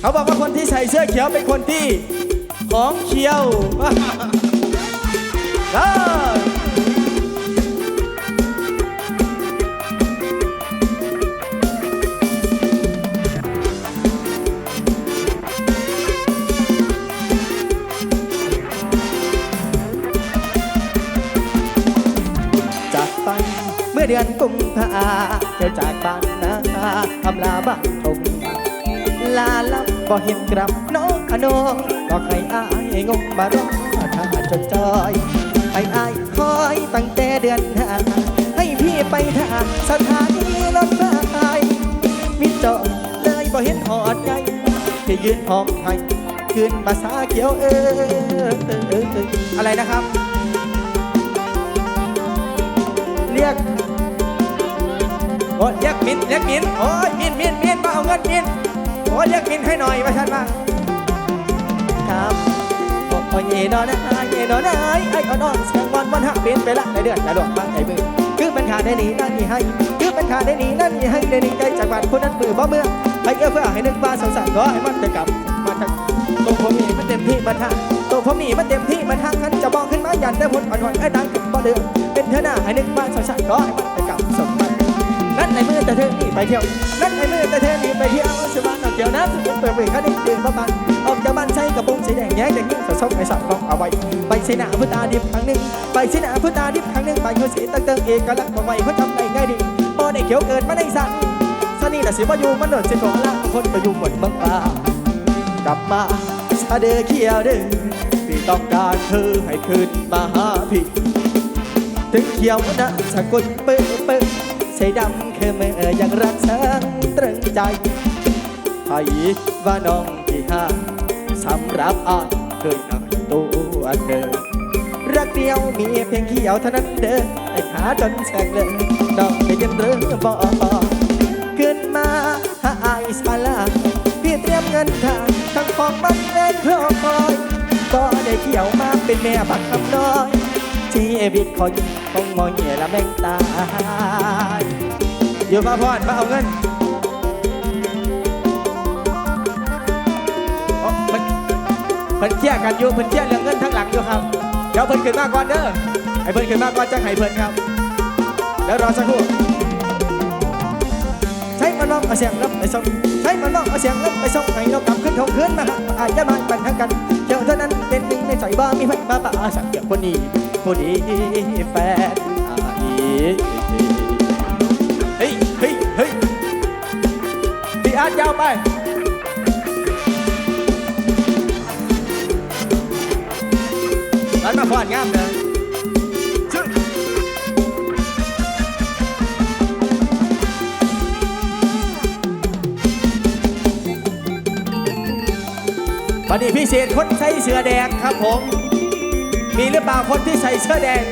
เขาบอกว่าคนที่ใส่เสื้อเขียวเป็นคนที่ของเขียวจากไปเมื่อเดือนกุมภาเธอจากบ้านนาทำลาบ้านทงลาลับ บ่เห็นกลับน้องขนองก็ใครอายงงมารอถ้าจดจอยให้อายคอยตั้งแต่เดือนห้าให้พี่ไปทางสถานีรถไฟมิจอยเลยบ่เห็นหอดใจที่ยืนห้องไทยคืนภาษาเขียวเออเออเออเอออะไรนะครับ เรียกโอ้ยเรียกมินเรียกมินโอ้ยมินมินมินมาเอาเงินมิน โอ้ยเรียกมินให้หน่อยมาชันมาครับโอ้ยเย่นอนนะเย่นอนนะไอ้ไอ้นอนเสียงบอลบอลหักเป็นไปละในเดือนกระโดดฟังไอ้มือคือมันขาดได้หนีนั่นนี่ให้คือมันขาดได้หนีนั่นนี่ให้ได้หนีใจจากบ้านคนนั้นมือบ่เมื่อให้เอื้อเพื่อให้นึกว่าสงสารก็ให้มันจะกลับมาทางตัวผมมีมันเต็มที่มันทางตัวผมมีมันเต็มที่มันทางขันจะมองขึ้นมายันได้ผลอ่อนๆไอ้ดังกับบ่เดือดเป็นเธอหน้าให้นึกว่าสงสารก็ให้มันจะกลับสมมันนั่นในมือแต่เธอหนีไปเที่ยวนั่นในมือแต่เธอหนีไปเที่ยวสุวรรณ เกี่ยวน้ำสุดเปิดเผยคดีเดือดบ้านออกจากบ้านใช้กระโปรงสีแดงแย้แต่ยิ่งสะสมไอ้สัตว์ต้องเอาไว้ ไปสีหน้าพุตาดิบครั้งหนึ่งไปสีหน้าพุตาดิบครั้งหนึ่งไปหัวสีตั้งเติมเอกลักษณ์ของไว้เขาทำได้ง่ายดีพอได้เขียวเกิดมาในสันสนี่แต่สิว่าอยู่มันโดดเส้นของล่างคนก็อยู่หมดเมืองป่ากลับมาสะเดือเขียวด้อที่ต้องการเธอให้คืนมาหาพี่ถึงเขียวนะสะกดเปื้อเปื้อใส่ดำคือเมื่อยังรักเธอตรึงใจ ไผว่าน้องที่ห้าสำหรับอายเคยนั่งตัวเธอรักเดียวมีเพียงเขียวเท่านั้นเด้อไอ้หาจนแสงเลยน้องได้ยินเรื่องบอกขึ้นมาหาไอายสาลาพี่เตรียมเงินทางทั้งของมันเล่นเพื่อคอยก็ได้เขียวมาเป็นแม่บักคำน้อยชีวิตคนคงมองเหี้ยละแม่งตายอยู่มาพอดมาเอาเงิน เพิ่นเชี่ยกันอยู่เพิ่นเชี่ยเรื่องเงินทั้งหลังอยู่ครับ เดี๋ยวเพิ่นขึ้นมาก่อนเด้อให้เพิ่นขึ้นมาก่อนจังให้เพิ่นครับ เดี๋ยวรอสักครู่ใช้มันลองเอาเสียงลบไปส่งใช้มันลองเอาเสียงลบไปส่งให้เรากลับขึ้นทงคืนมาฮะอาจจะมาปันทั้งกันเดี๋ยวเท่านั้นเป็นหนึ่งในใจบ้ามีไฟมาป่าสักเกี่ยวคนนี้คนนี้แฟนอายเฮ้ยเฮ้ยเฮ้ยพี่อาร์ตยาวไป ร้านมาฟอนงามเลยชื่อวันนี้พิเศษคนใส่เสื้อแดงครับผม มีหรือเปล่าคนที่ใส่เสื้อแดง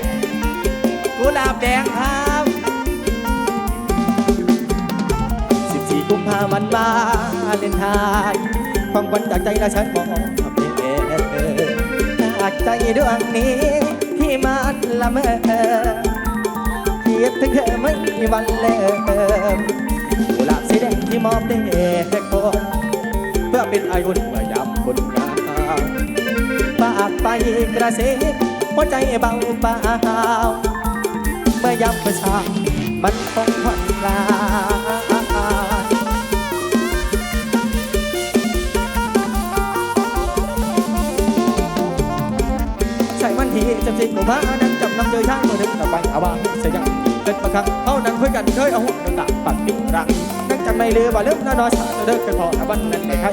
กุหลาบแดงครับ14กุมภาพันธ์มาเลนไทายความฝันจากใจและฉันมอง จากใจดวงนี้ ที่มันละเมอคิดถึงเธอไม่มีวันเลิกกุหลาบสีแดงที่มอบได้แค่คนเพื่อเป็นอายุนเมื่อยามคนงามปากไปกระเซ็หัวใจเบาเปล่าเมื่อยามประชามันคงผ่อนลา สิ่งของพระนั้นจำนำเจอช่างมาถึงต่อไปเอาวางเสียยังเกิดมาครั้งเขานั่งคุยกันเคยเอาหัวตาปักปิดรักนั่งจำไม่ลืมว่าเลิกน้อยชาเลิกกันพอวันนั้นในใคร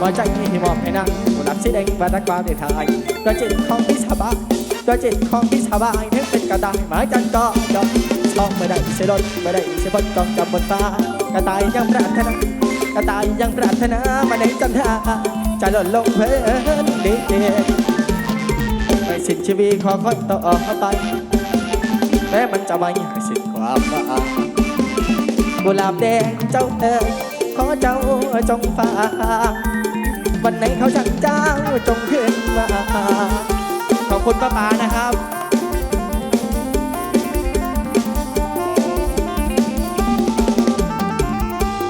ว่าใจที่มอบให้นางผู้รับสีแดงบัตรกวาในไทยตัวจิตของพี่สบายตัวจิตของพี่สบายถึงเป็นกระต่ายหมายจันก็จองช่องไม่ได้เสียรถไม่ได้เสียพ้นจองกับบนฟ้ากระต่ายยังปรารถนากระต่ายยังปรารถนามาในจันทราจะหล่นลงเพลินเด็ด สิ้นชีวิตขอคนต่อไปแม้มันจะไม่ให้สิ้นความว่ากุหลาบแดงเจ้าเอ๋ยขอเจ้าจงฟังวันไหนเขาจังเจ้าจงขึ้นมาขอบคุณป้าปานะครับ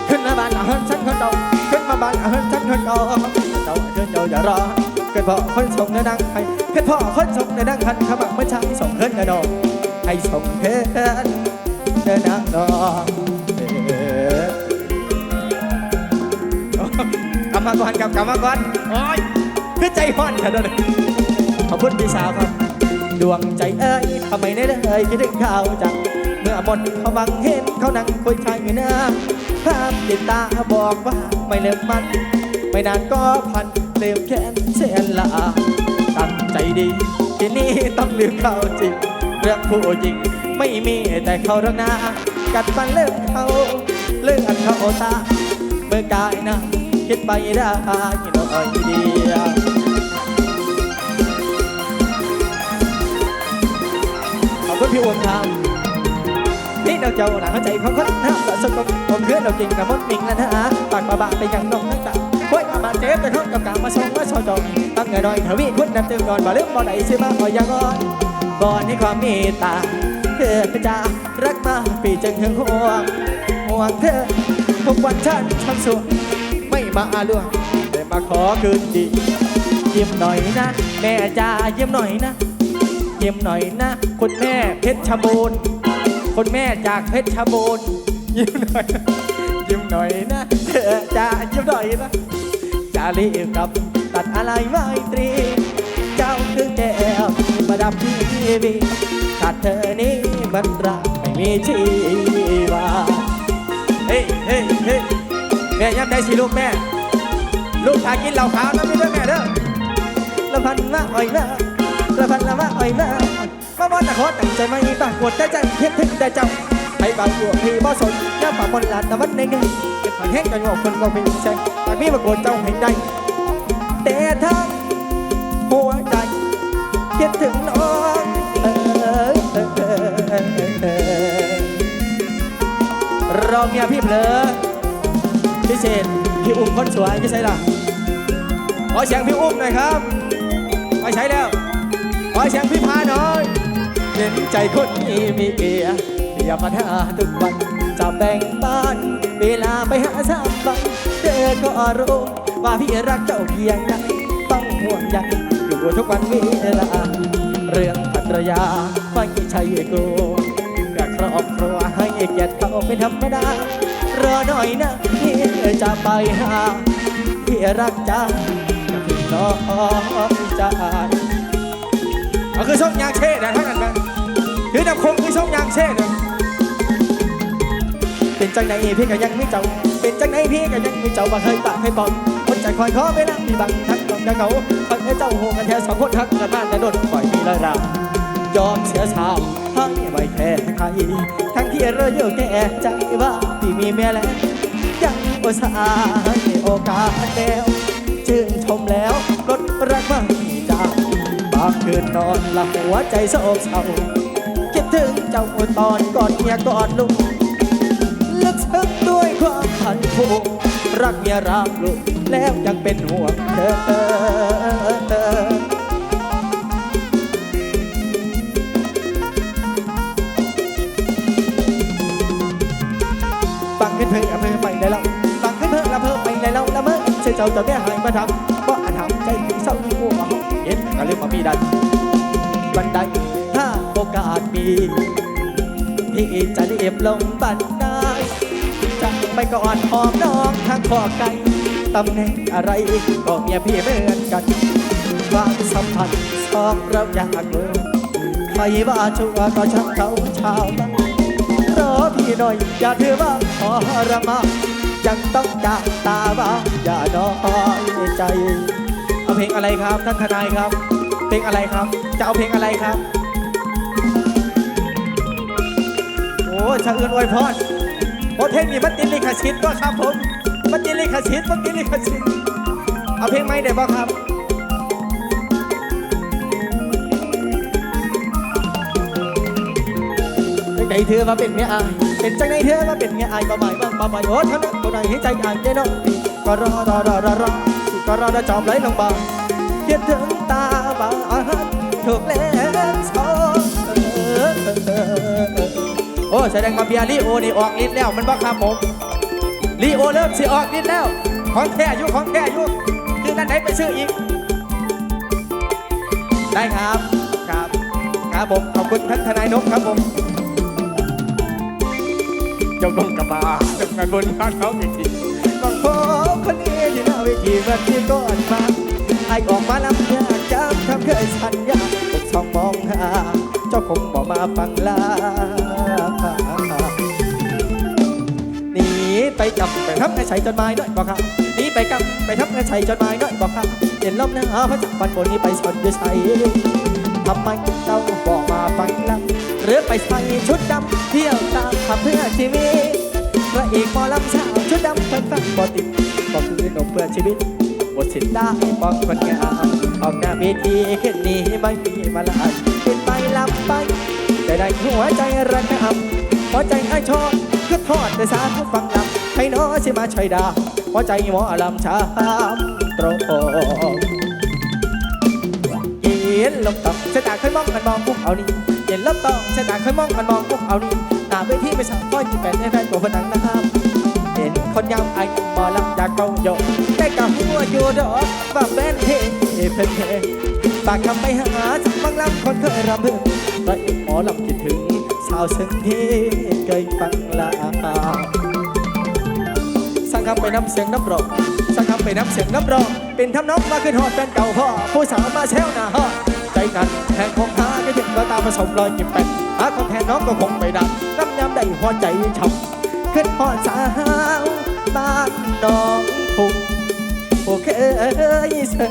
ขึ้นมาบ้านหลังฉันคนเดาขึ้นมาบังเอิญฉันคนรอเจ้าเดินเจ้าอย่ารอเกิดพ่อคนส่งในดังให เกิดพ่อคนส่งในดังคันขมักเมื่อเช้าส่งเฮิรนนดอกให้ส่งเฮิรนในดังดอกเอ่อกลับมาก่อนกลับกลับมาก่อนโอ้ยคือใจห้อนขนดนั้นขอบคุณพี่สาวครับ ดวงใจเอ้ยทำไมได้เลยคิดถึงเขาจังเมื่อหมดเขาบังเห็นเขานั่งคุยชายหน้าภาพติดตาบอกว่าไม่เลิกมัน ไม่นานก็พันเลืมแค้นเสียนละ ใจดี ทีนี้ต้องลืมเขาจริงเรื่องผู้หญิงไม่มีแต่เขารักนากัดฟันเลิกเขาเลื่อนเขาตาเมื่อกายนะคิดไปได้กี่อยเดียวขอบคุณพี่อ้วงครับนี่เราเจ้าหน้าใจของคนนะแต่สมผมเพื่อนเราจริงนะมดมิงแล้วนะฮะปากมาบะไปยังน้องนั่งตา เจ็บไปท้องกับกามาส่งมาชอจองตั้งเงินหน่อยทวีคุณนำตึงนอนบ่เลืมบ่ไหนซื้อมาขอยางอนบ่อนให้ความเมตตาเธอพระเจ้ารักมาปีจึงถึงห่วงห่วงเธอทุกวันฉันทำสวยไม่มาล่วงแต่มาขอคืนดียิ้มหน่อยนะ แม่จ้ายิ้มหน่อยนะยิ้มหน่อยนะคุณแม่เพชรบูรณ์คุณแม่จากเพชรบูรณ์ยิ้มหน่อยยิ้มหน่อยนะเธอจะยิ้มหน่อยนะ จะรีกับตัดอะไรไม่ตรี เจ้าคือแก้วประดับทีวีขาดเธอนี้มันรักไม่มีชีวาเฮ้ยเฮ้ยเฮ้ยแม่ย้ำได้สิลูกแม่ ลูกชายกินเหล้าขาวนะพี่เด้อแม่เด้อละพันมาอ่อยมาละพันละมาอ่อยมามาบอลตะโคตั้งใจไม่ปากฏแต่ใจเพียงถึงแต่เจ้าไปบางตัวพี่บ่สนย่าป่าบนลานตะวันในไงเก็บผังแห้งกันงอกคนก็ไม่ใช่ปากพี่ปรากฏเจ้าให้ได้ แต่ทั้งหัวใจคิดถึงน้องเออเออเออเออเออรอเมียพี่เผลอพิเศษพี่อุ้มคนสวยไม่ใช่หรอขอเสียงพี่อุ้มหน่อยครับไม่ใช้แล้วขอเสียงพี่พาหน่อยเห็นใจคนนี้มีเกียร์อย่ามาท่าทุกวัน จะแบ่งบ้าน เวลาไปหาสามวันเธอก็รู้ว่าพี่รักเจ้าเพียงใดต้องห่วงใยอยู่ทุกวันเวลา เรื่องภรรยาไม่ใช่กูอยากครอบครัวให้เกียรติเขาเป็นธรรมดารอหน่อยนะพี่จะไปหาพี่รักจ้าพี่น้องจ้าเอคือส้มยางเช่นะท่านั้นนะคือนำคงคือส้มยางเช่นะ เป็นจังไหนพี่ก็ยังไม่เจ้า เป็นจังไหนพี่ก็ยังไม่เจ้าบ่เคยปากให้ปอมคนใจคอยขอเวลามีบังทักต้องได้เขาคอยให้เจ้าโหกันแค่สองคนทักกันบ้านแต่โดนปล่อยมีละรายอมเสียสาวให้ไว้แค่ใครทั้งที่เราเยอะแก่ใจว่าพี่มีแม่แล้วยังอุตส่าห์ให้โอกาสแล้วชื่นชมแล้วลดรักบ้างจ้าบางคืนนอนหลับหัวใจโศกเศร้าคิดถึงเจ้าตอนกอดเมียกอดลูก พันผูกรักเมียรักลูกแล้วยังเป็นห่วงเธอฟังขึ้นเพิ่งอำเภอไปได้แล้วฟังขึ้นเพิ่งอำเภอไปได้แล้วละเมื่อเชื่อเจ้าจะไม่หายมาทำก็อาจทำใจที่เศร้าที่มัวเห็นก็เรื่องมามีดันบันไดถ้าโอกาสมีพี่จะเรียบลงบันได ไปก่อนหอมน้องทางขอไกลตำแหน่งอะไรก็เมียพี่เหมือนกันความสัมพันธ์สองเราอยากเลิกใครว่าชัวก็ช่างเขาชาวบ้านรอพี่หน่อยอย่าถือว่าทระมานยังต้องจากตาบ้างอย่าน้อยใจ เอาเพลงอะไรครับท่านทนายครับ เพลงอะไรครับ จะเอาเพลงอะไรครับ โอ้ชาเอื้อนอวยพร โอ้เพลงนี้มันติดลิขสิทธิ์ป่ะครับผมมันติดลิขสิทธิ์มันติดลิขสิทธิ์เอาเพลงไหมได้ป่ะครับจังใดเธอมาเป็นเมียอายเป็นจังใดเธอมาเป็นเมียอายบ่หมายบ้างบ่หมายโอ้ท่านั้นบ่ได้ให้ใจอ่ายได้น้องก็รอรอรอรอรอก็รอรอจอมไหลลงบ่าคิดถึงตาบ้าถูกแล้วสองโอ้แสดงว่าเบียร์ลีโอนี่ออกฤทธิ์แล้วมันบ่ครับผมลีโอเริ่มสิออกฤทธิ์แล้ว ของแท้อยู่ของแท้อยู่คือนั่นไหนไปซื้ออีก ได้ครับครับครับผมขอบคุณท่านทนายนพครับผมเจ้าลงกับบาทำงานบนบ้านเขาจริงๆต้องพบคนนี้ที่หน้าเวทีเมื่อที่ก่อนมาไอออกมาลำยากจำคำเคยสัญญาตกช่องมองหาเจ้าคงบอกมาฟังลา ไปกำไปทับกระชัยจดหมายด้วยบอกครับนีไปกำไปทับกระชัยจดหมายด้วยบอกครับเห็นลมหน้าพระจักรวันบนนี้ไปสนอยู่ใส่ทำไมเจ้าบอกมาฟังลำหรือไปใส่ชุดดำเที่ยวตามทำเพื่อชีวิตพระเอกหมอลำสาวชุดดำเพิ่งฟังบติดก็คือหนุ่มเพื่อชีวิตบทสินได้บอกคนงามออกหน้าเวทีขึ้นนี้ไม่มีมาลายเป็นไปลำไปแต่ได้หัวใจระกำหัวใจไอ้ชอบก็ทอดแต่สาธุฟังลำ ให้น้อสิมาช่วยดาหัวใจหมอลำชามตรงเย็นลมต่ำชะตาเคยมองกันมองพวกเอานี่เย็นลมต่ำชะตาเคยมองกันมองพวกเอานี่หน้าเวทีไม่สั่งก้อยจีแฟนให้แฟนตัวพนังน้ำเห็นคนยำไอ้หมอลำอยากเกาโยกได้กับหัวอยู่ดอกว่าแฟนเพลงเพลงเพลงฝากคำไปหาสักบางลำคนเคยรำพึงพระเอกหมอลำคิดถึง สาวเส้นที่เคยฟังลาง คำไปน้ำเสียงน้ำร้องสั่งคำไปน้ำเสียงน้ำร้องเป็นทำน้องมาขึ้นหอดแฟนเก่าพ่อผู้สาวมาแซวหน้าฮอดใจกันแทงของหาก็ถึงก็ตามผสมรอยยิ้มเป็นหาคนแทนน้องก็คงไม่ดังน้ำยำได้หัวใจช้ำขึ้นหอดสาวบ้านน้องทุ่งผู้เคยเสอ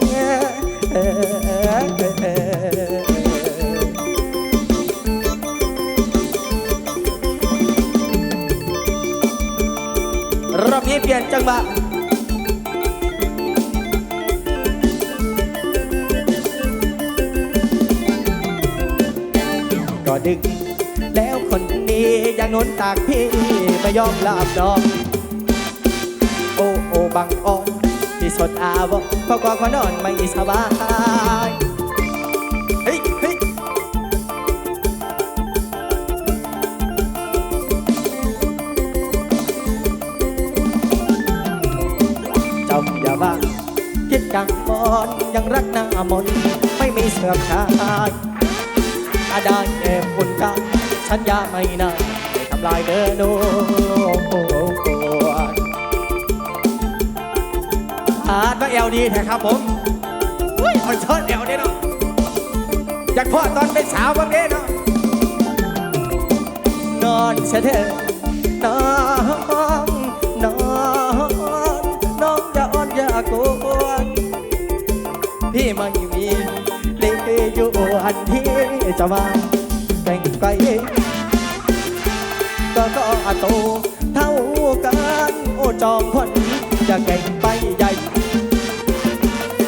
รอบนี้เปลี่ยนจังหวะก็ดึก แล้วคนนี้ยังนนตากพี่ไม่ยอมลาบดอกโอ้โอ้บังอ่อนที่สดอาวกเพราะกว่าเขานอนไม่สบาย คิดกังวลยังรักหน้ามนไม่มีเสื่อมคลายอาได้แอบอุ่นกันฉันยาไม่นานทำลายเดินโอ้โหอาดมาเอลดีแท้ครับผมอุ้ยอ่อนช้อนเอลด้เนาะอยากพ่อตอนเป็นสาวบางเด้เนาะนอนเสยเถอะนอน ไม่มีเลี้อยู่อันที่จะมาแต่งไกลก็ก็โตเท่ากันโอ้จอมพลจะเก่งไปใหญ่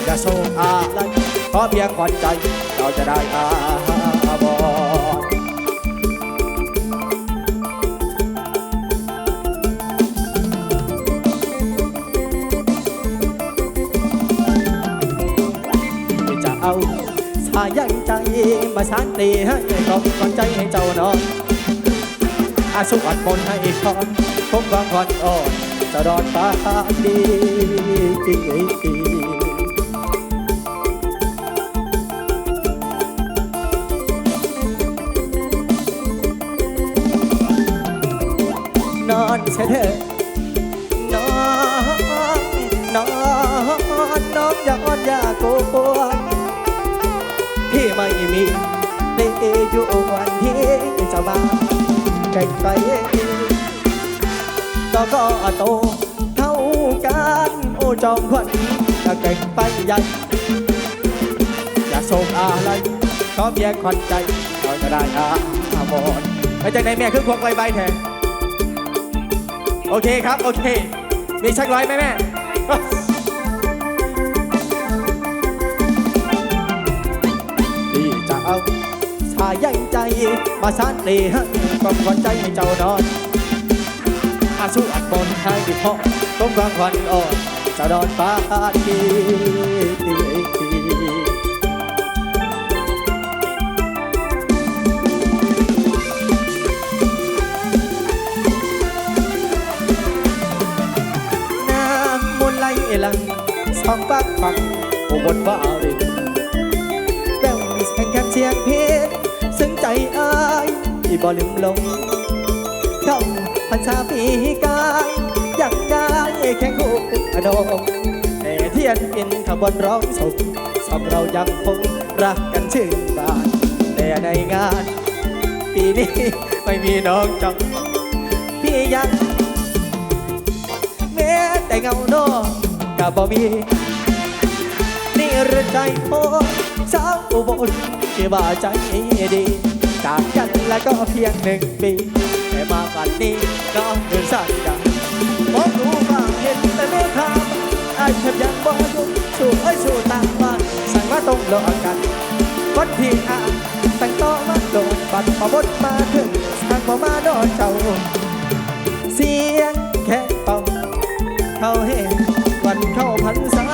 อย่าโศกอะไรขอเพียงขวัญใจเราจะได้อา เอาสายใยใจมาสานตีให้กอมขวัญใจให้เจ้านอนอาสุอัดมนให้คอนพบวางวันอ่อนจะรอดฟ้าดีนอนเสย ไม่มีในอยู่วันที่จะมาไกลไกลก็ก็โตเท่ากันโอ้จอมขวัญจะเก่งไปใหญ่อย่าโศกอะไรขอเพียงขวัญใจเราจะได้อาบอนไปจากไหนแม่ขึ้นควงใบใบแทนโอเคครับ โอเค มีชักร้อยไหมแม่ มาสานตีให้ก็ขวัญใจให้เจ้านอนอาสู้อัดบนให้ดิพอต้มกลางควันอ่อนจะนอนฟ้าดีน้ำมนไหลท้องฟ้าฟังอุบลวารินแววเสียงแค่เสียงเพลงซึ้ง ใจอายที่บ่ลืมลงคำพันษาปีกายยังได้แค่งคู่อดมแต่เทียนเป็นขบวนร้องศพสองเรายังคงรักกันชื่นบานแต่ในงาน ปีนี้ไม่มีน้องจังพี่ยังแม้แต่เงาโนกับบ่มีนี่รือใจโพสาวอุบลที่ว่าใจดี จากกันแล้วก็เพียงหนึ่งปีแต่มาปันนี้ก็เดินสายกันมองดูว่าเห็นแต่เมฆาไอ้ายแทบยังบ่หยุดสู้ไอ้ยสู้ตามมาสั่งมาตรงรอกันวันที่อาแต่งต่อมาโดนบัตรพอบดมาถึงสั่งมามาโดนเจ้า เสียงแค่เป่าเข้าเห็นวันเข้าพรรษา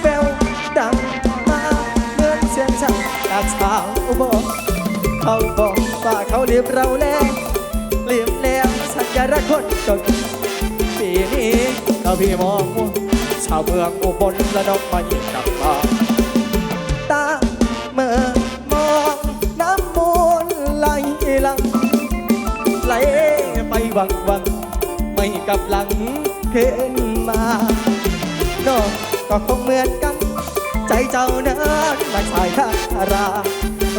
แววดังมาเงินเสียงสั่งจากสาวอุบล เขาบอกว่าเขาเรียบเราแล้วเรียบแล้วสัญญารักคนจนปีนี้เราพี่มองว่าชาวเมืองอุบลและนกมายิ่งกลับมาตาเมื่อมองน้ำมูลไหลหลังไหลไปวังวังไม่กลับหลังขึ้นมาโนกก็คงเหมือนกัน ใจเจ้านั้นมาชายคารา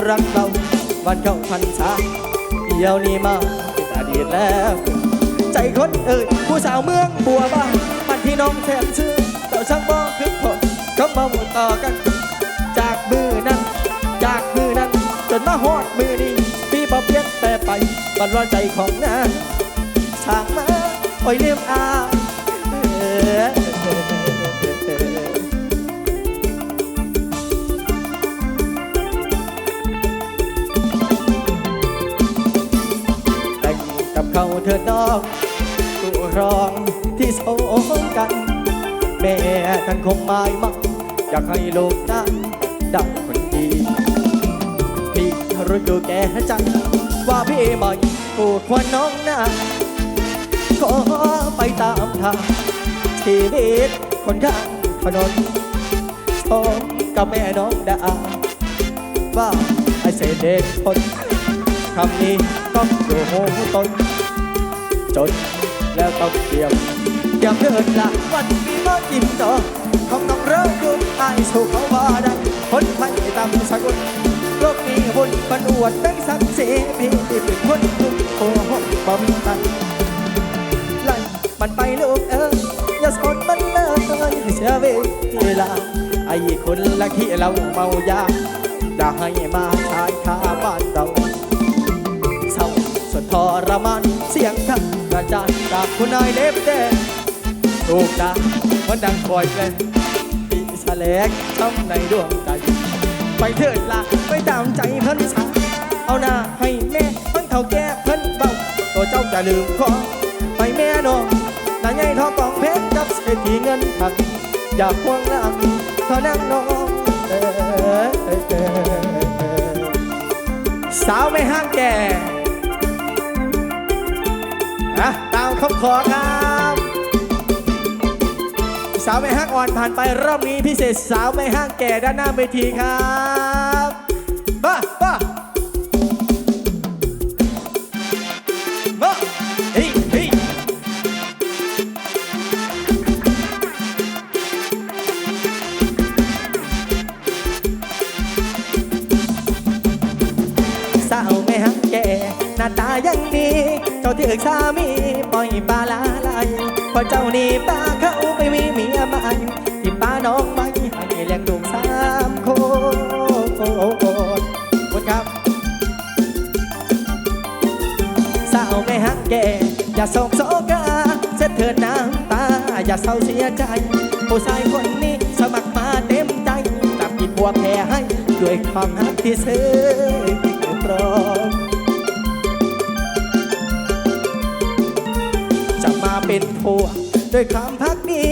รักเรา วันเข้าพันษาเดียวนี้มาเป็นอดีตแล้ว ใจคนเอ่ยผู้สาวเมืองบัวบ้านมันที่น้องแทนชื่อเจ้าช่างบอกคือคนก็มาหมุนต่อกัน จากมือนั้น จากมือนั้น จนมาฮอดมือนี้พี่บ่เปลี่ยนแต่ไปบันว่าใจของนางช่างมาโอ้ยลืมอา กับเขาเธอน้องกูรองที่สมกัน แม่ท่านคงหมายมั่นอยากให้ลูกนั้นได้คนดีพี่รู้อยู่แก่ใจว่าพี่ไม่ผูกควรน้องนาขอไปตามทางชีวิตคนข้างถนนสมกับแม่น้องดาว่าไอเศษเด็กคนคำนี้ ต้องอยู่หูตนจนแล้วต้องเตรียมเตรียมเดินละวันมีมาจิ้มต่อของน้องเริ่มยุ่งอายสู่เขาว่าได้คนไทยตามสกุลโลกนี้บุญปนอวดแบงสักเสพีที่เป็นคนทุกโอ้โหบ่มีตันไล่มันไปลูกเอ้ยอย่าสนมันเลยเสียเวลาไอ้คนละขี้เราเมายาอย่าให้มาชายคาบ้านเรา ทรมานเสียงทักกระจายจากคุณนายเล็บแดงถูกด่ามันดังคอยเกลนปีสแลกช้ำในดวงใจ ไปเถิดละไปตามใจเพิ่นสาเอาหน้าให้แม่ฟังเท่าแก่เพิ่นเบาตัวเจ้าจะลืมขอไปแม่น้องนายใหญ่ทอกองเพชรกับเศรษฐีเงินทักอยากควงนางเท่านั้นน้องสาวไม่ห้างแก่ คำขอครับสาวไม่ห้างอ่อนผ่านไปรอบนี้พิเศษสาวไม่ห้างแก่ด้านหน้าเวทีครับ เจ้าที่เอกสามีปล่อยปลาลาไหลเพอเจ้านี่ป้าเขาไปมีเมียใหม่ที่ป้าน้องไม่ให้เลี้ยงลูกสามคนขอบคุณครับสาวไม่หักแก่อย่าโศกโศกาเส็จเถิดน้ำตา อย่าเศร้าเสียใจ ผู้ชายคนนี้สมัครมาเต็มใจจับผิดบัวแพ้ให้ ด้วยความหักที่ซื้อตรอ เป็นผัวด้วยความพักดี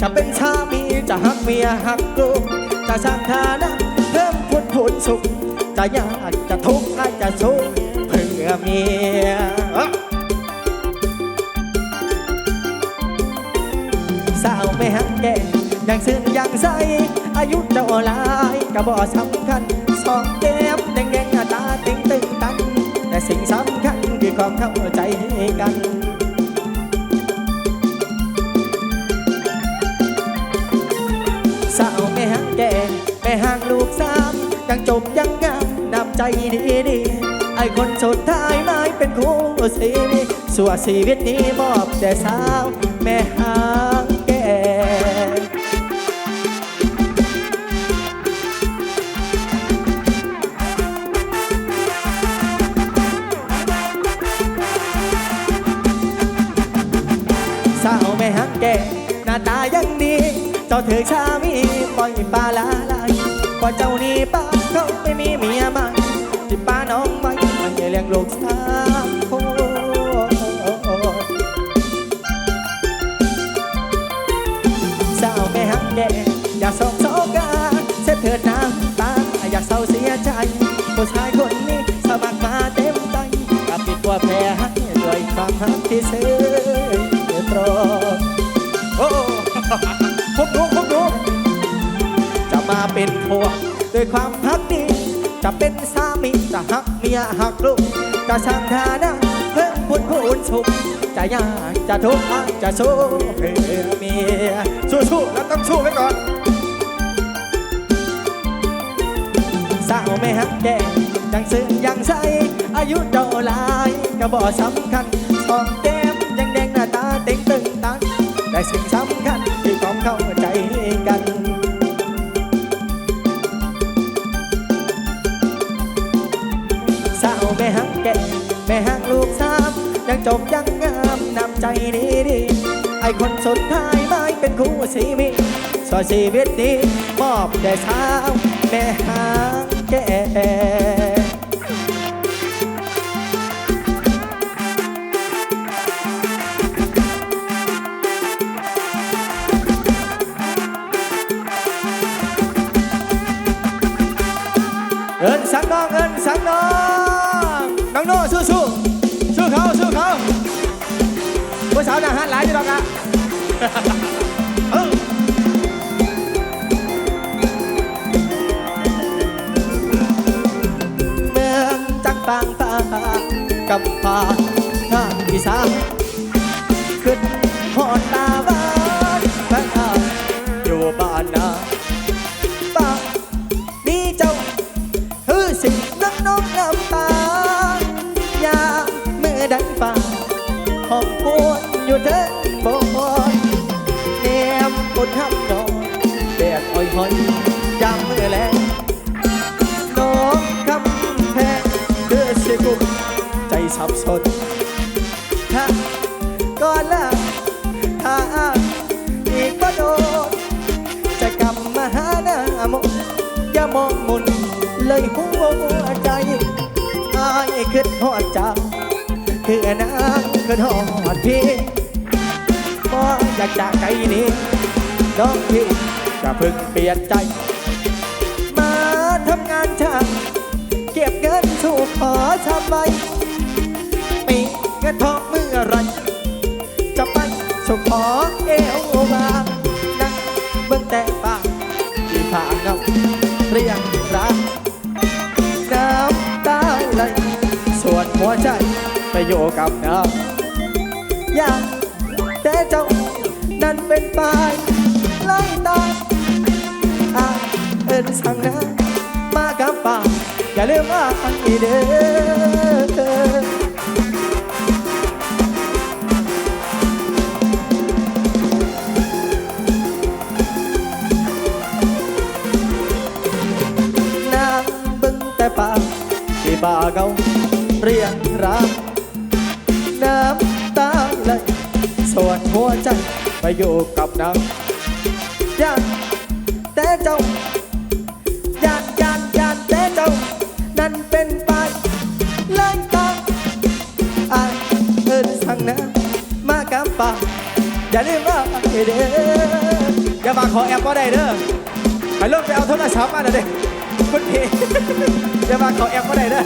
จะเป็นสามีจะหักเมียหักลูกจะสร้างฐานะเพิ่มพูนพูนสุข จะยากจะทุกข์อาจจะสู้เพื่อเมียสาวไม่หักแก่ยังซึ้งยังใส อายุเจ้าลายก็บ่สำคัญสองแก้มแดงแดงๆหน้าตาตึงตึงตัน แต่สิ่งสำคัญคือความเข้าใจกัน ม่หางลูกสามยังจบยังงามนำใจดีดีไอคนสุดท้ายไม่เป็นคู่สีสัวชีวิตนี้มอบแต่สาวแม่หางแก่สาวแม่หักแก่หน้าตายังดีเจ้าถือชามีปล่อยปลาละลา ว่าเจ้านี่ป้าเขาไม่มีเมียใหม่ที่ป้าน้องไม่มันเลี้ยงลูกสามคนสาวแม่หักแก่อย่าสอกโซกาเสียเถิดน้ำตาอย่าเศร้าเสียใจผู้ชายคนนี้สมัครมาเต็มใจกับปิดว่าแพ้ให้ด้วยความหักที่ซื้อต มาเป็นผัวด้วยความพักดีจะเป็นสามีจะหักเมียหักลูกจะช่างฐานะเพิ่มพูนพูนสุขจะยากจะทุกข์จะสู้เพื่อเมียสู้ๆแล้วต้องสู้ไว้ก่อนสาวไม่หักแก่ยังซึ้งยังใสอายุเจ้าลายก็บ่สำคัญสองแก้มยังแดงหน้าตาเต็งตึงตันแต่สิ่งสำคัญ แม่หักแก่แม่หักลูกสามยังจบยังงามนำใจดีดีไอคนสุดท้ายไม่เป็นคู่สีวิตสอชีวิตนี้มอบแด่สาวแม่หักแก่ สาวหนาหันหลายอยู่หรอกอะเออเมืองจักบางตากับผาทางอีสานขึ้นามเมื่อแลงน้องคำแพงเพื่อเสียกุมใจสับสนถ้าก่อนละถ้าอีกบ่โดนจะกำมาหาหน้ามนอย่ามองมุนเลยหัวใจอายขึ้นหอดจ้าคือนางขึ้นหอดพี่บ่อยากจากไกลนี้น้องพี่จะพิ่งเปลี่ยนใจานช่างเก็บเงินสู่ขอทำไมมีเงินทองเมื่อไรจะไปส่งขอเอวบางนั่งเบื้องแต่ปากที่ผ่าเงาเรียงรักน้ำตาไหลส่วนหัวใจไปอยู่กับน้ำอยากแต่เจ้านั้นเป็นปลายไล่ตามอาเอินสั่งนะ อย่าลืมว่าอีเด้อแต่ปากที่บ่าเกาเรียงรามน้ำตาไหลส่วนหัวใจไปอยู่กับนาง อย่าลืมว่าเด้ออย่ามาขอแอปก็ได้เด้อไปเริ่มไปเอาโทรศัพท์มาหน่อยเดิคุณพี่อย่ามาขอแอปก็ได้เด้อ